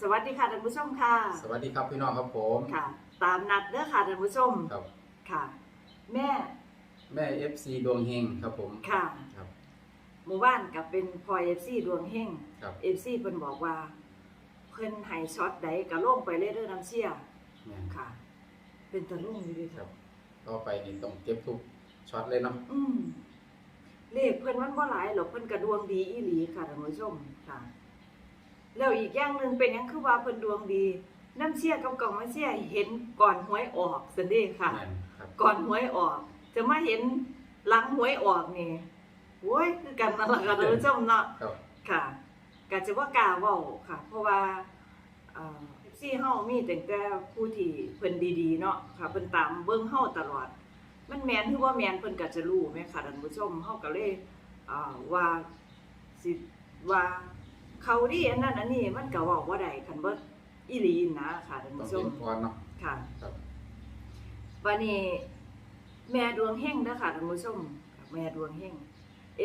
สวัสดีค่ะท่านผู้ชมค่ะ สวัสดีครับพี่น้องครับผมค่ะ ตามนัดเด้อค่ะท่านผู้ชมครับ ค่ะ แม่แม่ FC ดวงเฮงครับผมค่ะครับหมู่บ้านกับเป็นพลอยเอฟซีดวงเฮงครับเอฟซีเพิ่นบอกว่า เพิ่นให้ช็อตใดก็ลงไปเลยเด้อน้ำเชี่ยแม่นค่ะ เป็นตะลุ่งอยู่เด้วยคครัรับบต่อไปนี่ต้องเก็บทุกช็อตเลยเนาะอืมเลขเพิ่นมันบ่หลายหรอกเพิ่นก็ดวงดีอีหลีค่ะท่านผู้ชมค่ะ แล้วอีกอย่างหนึงเป็นหยังคือว่าเพิ่นดวงดี น้ำเชี่ยกับกล่องมาเชี่ยเห็นก่อนหวยออกซั่นเด้ค่ะแม่นครับก่อนหวยออก จะมาเห็นหลังหวยออกนี่โว้ยคือกันนั่นแหละค่ะท่านผู้ชมเนาะ ครับ ค่ะก็จะว่ากล้าเว้าค่ะ เพราะว่าเอ่อซี่เฮามีแต่แต่ผู้ที่เพิ่นดีๆเนาะค่ะเพิ่นตามเบิ่งเฮาตลอด มันแม่นคือว่าแม่นเพิ่นก็จะรู้แม่ค่ะท่านผู้ชมเฮาก็เลยอ่าว่าสิว่า เขาดีอันนั้นอันนี้มันก็เว้าบ่ได้คันบ่อีหลีนะค่ะท่านต้องผู้ชเป็มนพรเนาะค่ะครับวันนี้แม่ดวงเฮงเด้อค่ะท่านผู้ชมค่ะแม่ดวงเฮง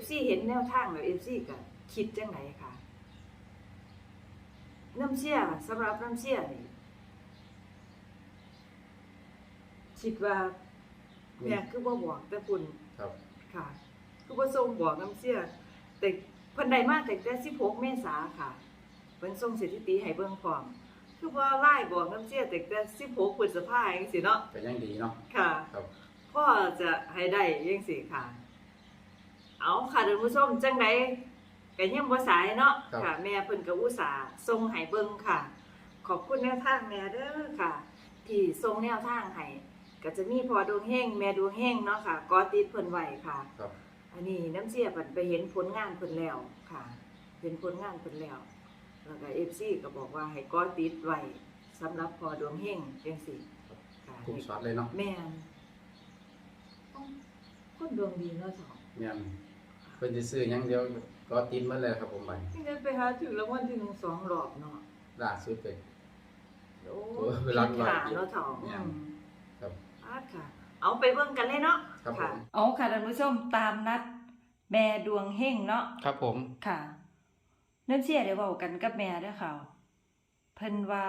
FC เห็นแนวทางแล้ว FC ก็คิดจังไดค่ะ น้ำเชี่ยสำหรับน้ำเชี่ยนี่คิดว่าแม่คือบ่บอกแต่ปุ่นครับ ค่ะ คือบ่ส่งบอกน้ำเชี่ยแต่ เพิ่นได้มาแต่แต่16 เมษาค่ะเพิ่นส่งสถิติให้เบิ่งพร้อมคือว่าไล่บอกน้ำเชี่ยแต่แต่16พฤษภาคมจังซี่เนาะก็ยังดีเนาะค่ะ ครับ พ่อจะให้ได้ยังสิค่ะ เอาค่ะท่านผู้ชมจังไดก็ยังบ่สายเนาะค่ะ แม่เพิ่นก็อุตส่าห์ส่งให้เบิ่งค่ะ ขอบคุณแนวทางแม่เด้อค่ะ ที่ส่งแนวทางให้ก็จะมีพ่อดวงเฮงแม่ดวงเฮงเนาะค่ะกอติดเพิ่นไว้ค่ะ ครับ อันนี้น้ำเสียเพิ่นไปเห็นผลงานเพิ่นแล้วค่ะ เห็นผลงานเพิ่นแล้ว แล้วก็ FC ก็บอกว่าให้กอติดไว้สำหรับพ่อดวงเฮงจังซี่ค่ะทุกช็อตเลยเนาะแม่นอ้าวคนดวงดีเนาะสองแม่นเพิ่นสิซื้อหยังเดียวก็ติดมาเลยครับผมไปนี่ได้ไปหาถึงรางวัลที่หนึ่งสองรอบเนาะล่าสุดเลย โอ้โอ้เวลาผิดขาเนาะเถาแม่นครับ อาดค่ะ เอาไปเบิ่งกันเลยเนาะครับผมเอาค่ะท่านผู้ชมตามนัด แม่ดวงเฮงเนาะครับผมค่ะน้ำเชี่ยได้เว้ากันกับแม่เด้อค่ะเพิ่นว่า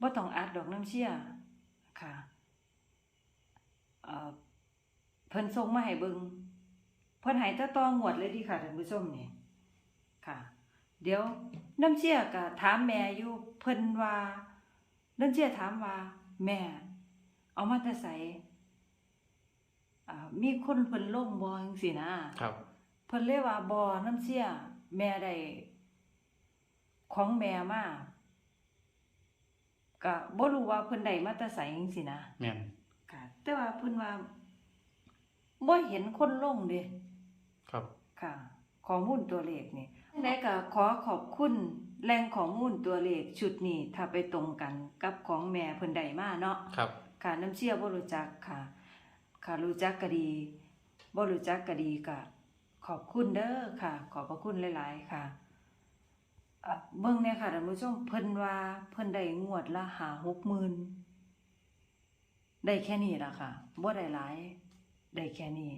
บ่ต้องอัดดอกน้ำเชี่ยค่ะเอ่อเพิ่นส่งมาให้เบิ่งเพิ่นให้ตะตองวดเลยดีค่ะท่านผู้ชมนี่ค่ะ เดี๋ยวน้ำเชี่ยก็ถามแม่อยู่เพิ่นว่าน้ำเชี่ยถามว่า แม่ เอามาแต่ไส อ่ามีคนเพิ่นลงบ่จังซี่นะครับ เพิ่นเลยว่าบ่น้ำเสีย แม่ได้ของแม่มาก็บ่รู้ว่าเพิ่นได้มาแต่ไสจังซี่นะแม่นค่ะแต่ว่าเพิ่นว่าบ่เห็นคนลงเด้ ครับ ค่ะข้อมูลตัวเลขนี่ไหนก็ขอขอบคุณแหล่งข้อมูลตัวเลขชุดนี้ถ้าไปตรงกันกับของแม่เพิ่นได้มาเนาะครับ ค่ะน้ำเชี่ยบ่รู้จักค่ะ ค่ะรู้จักก็ดีบ่รู้จักก็ดีก็ขอบคุณเด้อค่ะ ขอบพระคุณหลาย ๆ ค่ะเอ่อเบิ่งเนี่ยค่ะท่านผู้ชมเพิ่นว่าเพิ่นได้งวดละ5 6หมื่นได้แค่นี้ล่ะค่ะบ่ได้หลายได้แค่นี้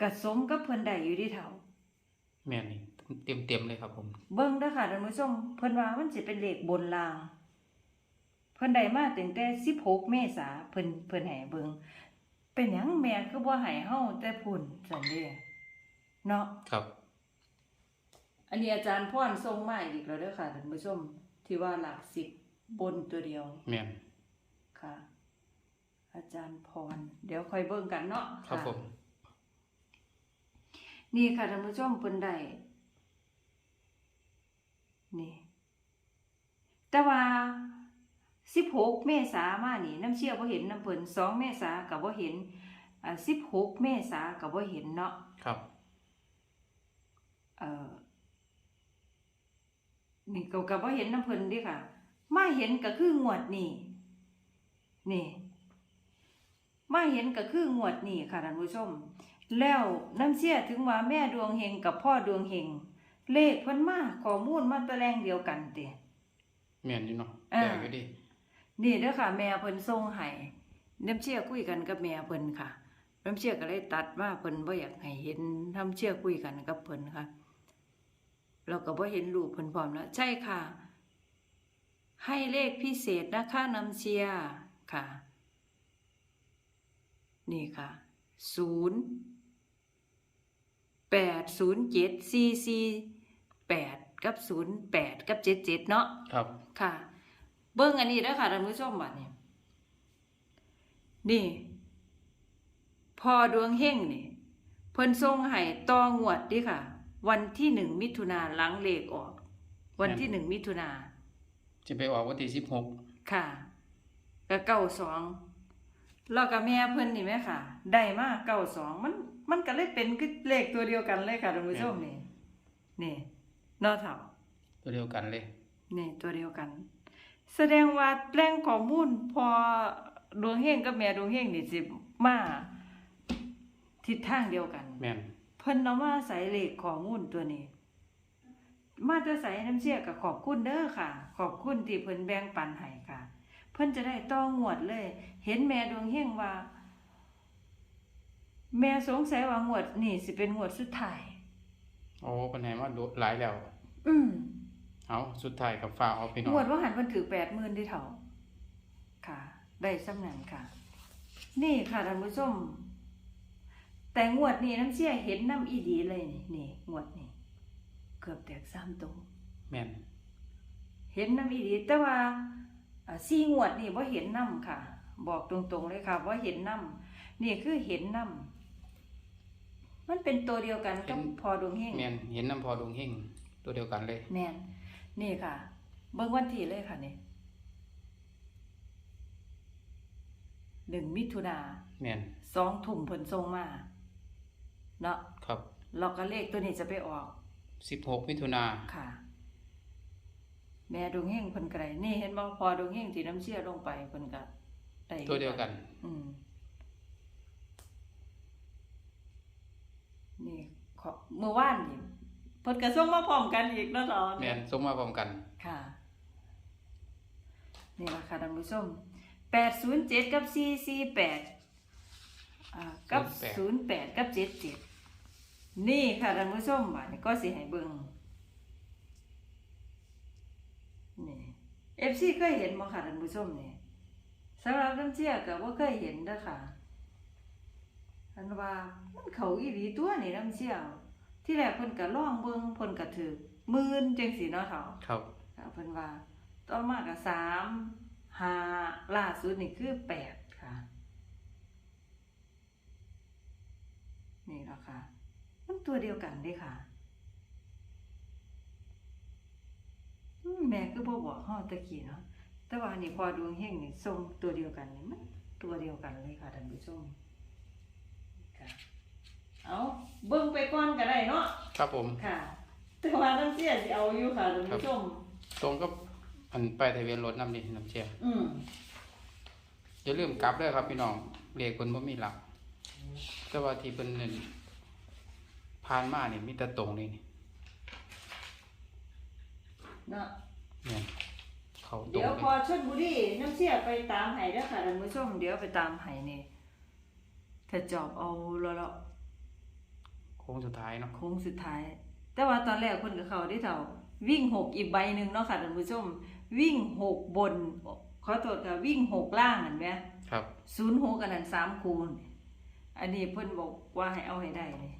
ก็สมกับเพิ่นได้อยู่ที่เท่าแม่นนี่เต็มเต็มๆเลยครับผม เบิ่งเด้อค่ะท่านผู้ชมเพิ่นว่ามันสิเป็นเลขบนล่าง เพิ่นได้มาตั้งแต่16เมษาเพิ่นเพิ่นให้เบิ่งเป็นหยังแม่คือบ่ให้เฮาแต่พุ่นซั่นเด้เนาะครับ อันนี้อาจารย์พรส่งมาอีกแล้วเด้อค่ะท่านผู้ชมที่ว่าหลัก10บนตัวเดียวแม่นค่ะ อาจารย์พร เดี๋ยวค่อยเบิ่งกันเนาะครับะผม นี่ค่ะท่านผู้ชมเพิ่นได้นี่ แต่ว่า 16เมษามานี่น้ำเชี่ยบ่เห็นน้ำเพิ่น2เมษาก็บ่เห็นอ่า16เมษาก็บ่เห็นเนาะครับเอ่อนี่ก็ก็บ่เห็นน้ำเพิ่นเดิค่ะ มาเห็นก็คืองวดนี้นี่ มาเห็นก็คืองวดนี้ค่ะท่านผู้ชม แล้วน้ำเชี่ยถึงว่าแม่ดวงเฮงกับพ่อดวงเฮงเลขเพิ่นมาข้อมูลมาตะแลงเดียวกันติแม่นอยู่เนาะอ่าแปลกอยู่ดิ นี่เด้อค่ะ แม่เพิ่นส่งให้น้ำเชี่ยคุยกันกับแม่เพิ่นค่ะน้ำเชี่ยก็เลยตัดว่าเพิ่นบ่อยากให้เห็นน้ำเชี่ยคุยกันกับเพิ่นค่ะเราก็บ่เห็นรูปเพิ่นพร้อมแล้วใช่ค่ะ ให้เลขพิเศษนะคะน้ำเชียร์ค่ะ นี่ค่ะศูนย์แปดศูนย์เจ็ดสี่สี่แปดกับศูนย์แปดกับเจ็ดเจ็ดเนาะครับค่ะ เบิ้งอันนี้แล้วค่ะท่านผู้ชมบัดนี้นี่ พอดวงเฮงนี่เพิ่นทรงให้ต่องวดดิค่ะ วันที่หนึ่งมิถุนาหลังเลขออก วันที่หนึ่งมิถุนาจะไปออกวันที่สิบหกค่ะก็เก้าสองแล้วก็แม่เพิ่นนี่ไหมค่ะ ได้มาเก้าสองมัน มันก็เลยเป็นคือเลขตัวเดียวกันเลยค่ะท่านผู้ชมนี่นี่เนอเถ่า ตัวเดียวกันเลย นี่ตัวเดียวกัน แสดงว่าแหล่งข้อมูลพอดวงเฮงกับแม่ดวงเฮงนี่สิมาทิศทางเดียวกัน แม่นเพิ่นเอามาใส่เลขข้อมูลตัวนี้ มาจะใส่น้ำเชี่ยกับขอบคุณเด้อค่ะ ขอบคุณที่เพิ่นแบ่งปันให้ค่ะ เพิ่นจะได้ต้องงวดเลย เห็นแม่ดวงเฮงว่า แม่สงสัยว่างวดนี่สิเป็นงวดสุดท้ายโอ้ปัญหามาดูหลายแล้ว อืม เอาสุดท้ายกับฟ้าเอาพี่น้องงวดว่าหันเพิ่นถือแปดหมื่นที่เถาค่ะ ได้สำนันค่ะ นี่ค่ะท่านผู้ชม แต่งวดนี้น้ำเชี่ยเห็นน้ำอีดีเลยนี่นี่งวดนี้ เกือบแตกสามตัวแม่นเห็นน้ำอีดีแต่ว่าอ่าสี่งวดนี่ว่าเห็นน้ำค่ะ บอกตรงๆเลยค่ะ ว่าเห็นน้ำนี่คือเห็นน้ำมันเป็นตัวเดียวกันกับพอดวงเฮงแม่นเห็นน้ำพอดวงเฮงตัวเดียวกันเลย แม่น นี่ค่ะ เบิ่งวันที่เลยค่ะนี่หนึ่งมิถุนาแม่นสองถุ่มผลทรงมา เนาะครับเราก็เลขตัวนี้จะไปออก สิบหกมิถุนาค่ะ แม่ดวงเฮงเพิ่นก็ได้นี่เห็นบ่พอดวงเฮงที่น้ำเชี่ยลงไปเพิ่นก็ได้ตัวเดียวกัน อืม นี่ขอเมื่อวานนี่ เพิ่นก็ส่งมาพร้อมกันอีกเนาะตอนแม่นส่งมาพร้อมกัน ค่ะ นี่ล่ะค่ะท่านผู้ชมแปดศูนย์เจ็ดกับสี่สี่แปดอ่ากับศูนย์แปดกับเจ็ดเจ็ดนี่ค่ะท่านผู้ชมบัดนี้ก็สิให้เบิ่งนี่เอฟซีเคยเห็นบ่ค่ะท่านผู้ชมนี่สำหรับน้ำเชี่ยก็บ่เคยเห็นเด้อค่ะอันว่ามันเขาอีหลีตัวนี่น้ำเชี่ย ที่แรกเพิ่นก็ลองเบิ่งเพิ่นก็ถือหมื่นจังสีเนาะเฒ่าครับค่ะเพิ่นว่า ต่อมาก็สามห้าล่าสุดนี่คือแปดค่ะ นี่แล้วค่ะมันตัวเดียวกันเด้ค่ะอืมแม่คือบ่บอกเฮาตะกี้เนาะแต่ว่านี่พอดวงเฮงนี่ทรงตัวเดียวกันนี่มันตัวเดียวกันเลยค่ะท่านผู้ชมค่ะ เอาเบิ่งไปก่อนก็ได้เนาะครับผม ค่ะ แต่ว่าน้ำเสียสิเอาอยู่ค่ะท่านผู้ชม ตรงกับอันป้ายทะเบียนรถนำนี่น้ำเชียอืมอย่าลืมกลับด้วยครับพี่น้องเลขเพิ่นบ่มีหลัก แต่ว่าที่เพิ่นนั่นผ่านมานี่มีแต่ตรงนี่นี่เนาะแม่นเขาตรงเดี๋ยวเลพอยชลบุรีน้ำเสียไปตามไห้แล้วค่ะท่านผู้ชมเดี๋ยวไปตามไห้นี่ถ้าจอบเอาแล้วแล้วโค้งสุดท้ายเนาะโค้งสุดท้าย แต่ว่าตอนแรกคนกับเขาได้เท่าวิ่งหกอีกใบหนึ่งเนาะค่ะท่านผู้ชม วิ่งหกบนขอโทษค่ะวิ่งหกล่างเห็นไหมครับศูนย์หกกันนั้นสามคูณ อันนี้เพิ่นบอกว่าให้เอาให้ได้เลย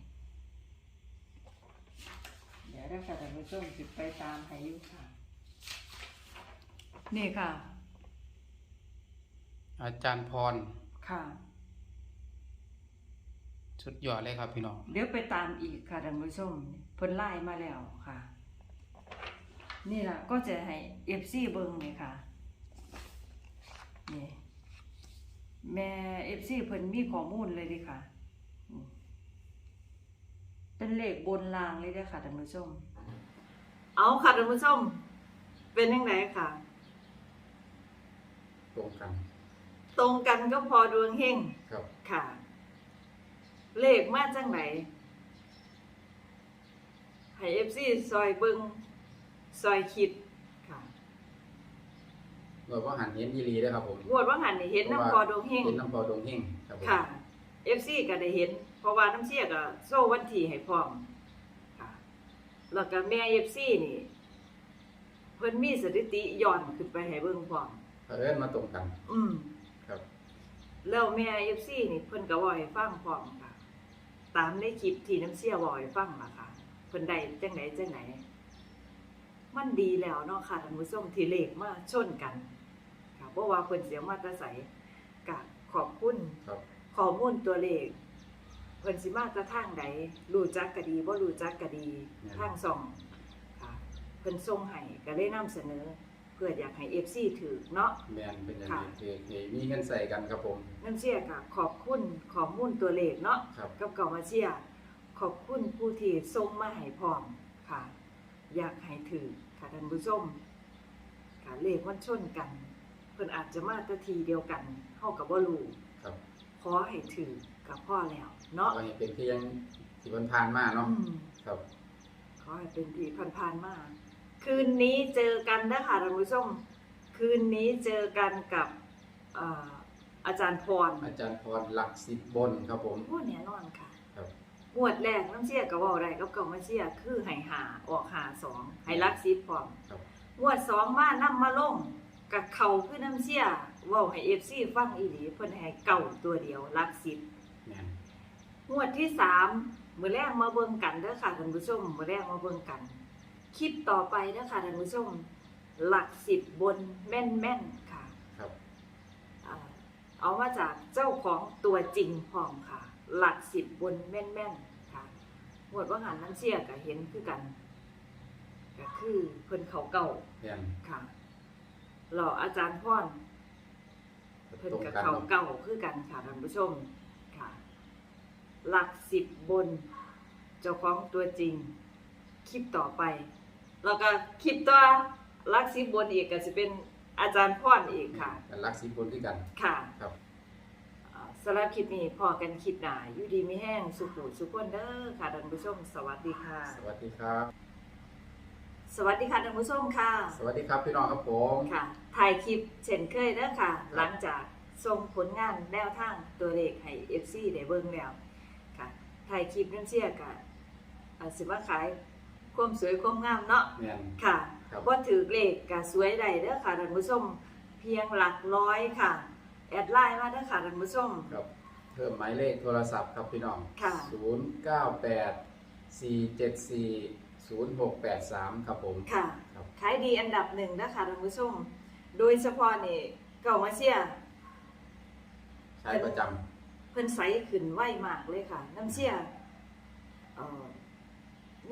เดี๋ยวได้ค่ะท่านผู้ชมสิไปตามให้อยู่ค่ะ นี่ค่ะ อาจารย์พรค่ะ สุดยอดเลยครับพี่น้อง เดี๋ยวไปตามอีกค่ะท่านผู้ชมเพิ่นไล่มาแล้วค่ะ นี่ล่ะก็จะให้เอฟซีเบิ่งนี่ค่ะนี่แม่เอฟซีเพิ่นมีข้อมูลเลยเดิค่ะอืมเป็นเลขบนรางเลยเด้อค่ะท่านผู้ชม เอาค่ะท่านผู้ชม เป็นยังไงค่ะ ตรงกัน ตรงกันก็พอดวงเฮงครับ ค่ะ เลขมาจังไหนให้เอฟซีซอยเบิงซอยคิดค่ะเราก็หันเห็นอีหลีได้อครับผมงวดว่าหันนี่เห็นน้ำพอดวงเฮงเห็นน้ำพอดงเฮงครับผมค่ะเอฟซีก็ได้เห็น เพราะว่าน้ำเชี่ยก็โซ่วันที่ให้พร้อมค่ะ แล้วก็แม่เอฟซีนี่เพิ่นมีสถิติย้อนขึ้นไปให้เบิ่งพร้อมเผอิญมาตรงกัน อืมครับ แล้วแม่ FC นี่เพิ่นก็เว้าให้ฟังพร้อมค่ะ ตามในคลิปที่น้ำเสียเว้าให้ฟังล่ะค่ะเพิ่นได้จังไหนจังไหน มันดีแล้วเนาะค่ะท่านผู้ชมที่เลขมาชนกันค่ะบ่ว่าเพิ่นเสียมาแตะไสก็ขอบคุณครับ ข้อมูลตัวเลขเพิ่นสิมาแตะทางใดรู้จักก็ดีบ่รู้จักก็ดีทางส่องค่ะเพิ่นส่งให้ก็เลยนำเสนอ เพื่ออยากให้ FC ถือเนาะ แมนเป็นอย่างค่ะนี้คือคือมีเงินใส่กันครับผม น้ำเชียค่ะขอบคุณข้อมูลตัวเลขเนาะครับ กับเก่ามาเชียขอบคุณผู้ที่ส่งมาให้พร้อมค่ะ อยากให้ถือค่ะท่านผู้ชมค่ะเลขมันชนกัน เพิ่นอาจจะมาแตะทีเดียวกันเฮากับบ่รู้ครับขอให้ถือกับพ่อแล้วเนาะก็ให้เป็นเพียงที่มันผ่านมาเนาะอืมครับ ขอให้เป็นที่ผ่านๆมา คืนนี้เจอกันนะคะท่านผู้ชมคืนนี้เจอกันกับเอ่ออาจารย์พรอาจารย์พรหลักสิบบนครับผม พูดแน่นอนค่ะครับ งวดแรกน้ำเชี่ยกับว่าได้กับเก่ามาเชี่ยคือไห้หาออกหาสองไห้ลักซิปพร้อมครับงวดสองมานํมาลงกับเขาคือน้ำเชี่ยเว่าให้เอฟซีฟังอีหลีเพิ่นให้เก่าตัวเดียวลักซิปแมนงวดที่สามมือแรกมาเบิ่งกันเด้อค่ะท่านผู้ชมมือแรกมาเบิ่งกัน คลิปต่อไปเด้อค่ะท่านผู้ชมหลักสิบบนแม่นแม่นๆค่ะครับอ่าเอามาจากเจ้าของตัวจริงพร้อมค่ะ หลักสิบบนแม่นแม่นๆค่ะหมวดว่าหันน้ำเชี่ยก็เห็นคือกันก็คือเพิ่นเขาเก่าแมนค่ะหล่ออาจารย์พ่อน เพิ่นตรงกับกันเขาเนาะเก่าคือกันค่ะท่านผู้ชมค่ะ หลักสิบบน เจ้าของตัวจริง คลิปต่อไป แล้วก็คลิปตัวหลักสิบบนอีกก็จะเป็นอาจารย์พ่อนอีกค่ะกันหลักสิบบนด้วยกัน ค่ะครับ อ่าสำหรับคลิปนี้พอกันคลิปหน้าอยู่ดีไม่แห้งสุขุสุขคนเด้อค่ะท่านผู้ชม สวัสดีค่ะ สวัสดีครับ สวัสดีค่ะท่านผู้ชมค่ะ สวัสดีครับพี่น้องครับผม ค่ะ ถ่ายคลิปเช่นเคยเด้อค่ะ หลังจากส่งผลงานแนวทางตัวเลขให้ FC ได้เบิ่งแล้วค่ะ ถ่ายคลิปนั่นเชียกับสิมาขาย ความสวยความงามเนาะแมนค่ะครับ ว่าถือเลขกับสวยใดเด้อค่ะท่านผู้ชมเพียงหลักร้อยค่ะ แอดไลน์มาเด้อค่ะท่านผู้ชม ครับเพิ่มหมายเลขโทรศัพท์ครับพี่น้องค่ะศูนย์เก้าแปดสี่เจ็ดสี่ศูนย์หกแปดสามครับผม ค่ะครับ ขายดีอันดับหนึ่งนะคะท่านผู้ชม โดยเฉพาะนี่เก่ามาเชียใช้ประจเพิ่นใสขึ้นไวมากเลยค่ะ น้ำเชียเอ่อ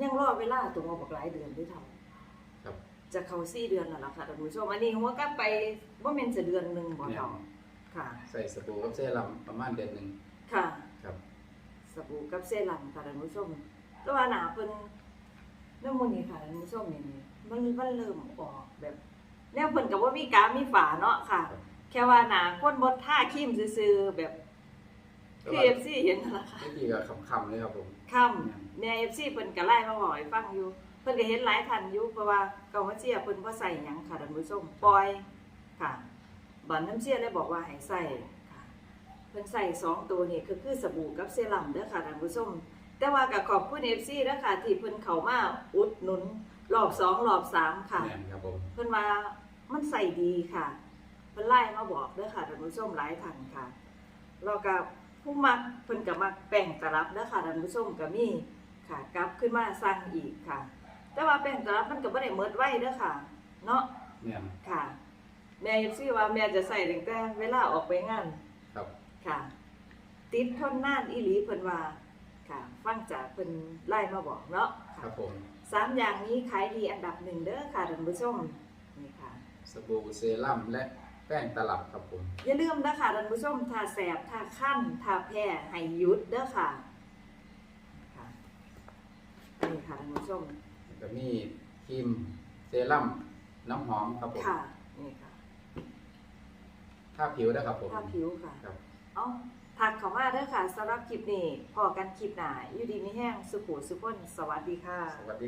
ยังรอเวลาตัวมาบอกหลายเดือนด้วยเท่าำครับจะเข้าสี่เดือนแล้วล่ะค่ะท่านผู้ชมอันนี้หัวกลับไปว่าเมนจะเดือนหนึ่งบ่เท่าค่ะ ใส่สบู่กับเซรั่มประมาณเดือนหนึ่งค่ะ ครับสบู่กับเซรั่มค่ะท่านผู้ชมแต่ว่าหนาเพิ่นน้ำมันนี่ค่ะท่านผู้ชมนี่นี่มันมันเริ่มออกแบบแนวเพิ่นก็บ่มีกามีฝาเนาะค่ะครับแค่ว่าหนาคนบ่ท่าครีมซื่อๆแบบ แต่คือว่า FC เห็นนั่นล่ะค่ะที่ดีก็คำๆเลยครับผมค่ำแม่ FC เพิ่นก็ไล่มาบอกให้ฟังอยู่ เพิ่นก็เห็นหลายทันอยู่เพราะว่าเก่ามาเชียเพิ่นบ่ใส่หยังค่ะท่านผู้ชมปล่อยค่ะบัดน้ำเชียเลยบอกว่าให้ใส่ค่ะเพิ่นใส่สองตัวนี่คือคือสบู่กับเซรั่มเด้อค่ะท่านผู้ชมแต่ว่าก็ขอบคุณ FC เด้อค่ะที่เพิ่นเข้ามาอุดหนุนรอบสองรอบสามค่ะ แมนครับผมเพิ่นว่ามันใส่ดีค่ะเพิ่นไล่มาบอกเด้อค่ะท่านผู้ชมหลายท่านค่ะแล้วก็ ผู้มักเพิ่นก็มักแป้งตลับเด้อค่ะท่านผู้ชมก็มีค่ะกลับขึ้นมาสั่งอีกค่ะ แต่ว่าแป้งตลับมันก็บ่ได้หมดไว้เด้อค่ะ เนาะแมนค่ะ แม่ซี่ว่าแม่จะใส่ตั้งแต่เวลาออกไปงาน ครับค่ะ ติดทนนานอีหลีเพิ่นว่าค่ะ ฟังจากเพิ่นไล่มาบอกเนาะคค่ะรับผมสามอย่างนี้ขายดีอันดับหนึ่งเด้อค่ะท่านผู้ชมนี่ค่ะ สบู่เซรั่มและ แป้งตลับครับผมอย่าลืมนะคะท่านผู้ชมถ้าแสบถ้าคั้นถ้าแพ้ให้หยุดเด้อค่ะค่ะนี่ค่ะท่านผู้ชมแล้วก็มีครีมเซรั่มน้ำหอมครับผมค่ะนี่ค่ะทาผิวนะครับผมถ้าผิวค่ะครับ เอาถักเข้ามาเด้อค่ะสำหรับคลิปนี้พอกันคลิปหน้าอยู่ดีมีแห้งสุขุสุขนสวัสดีค่ะ สวัสดี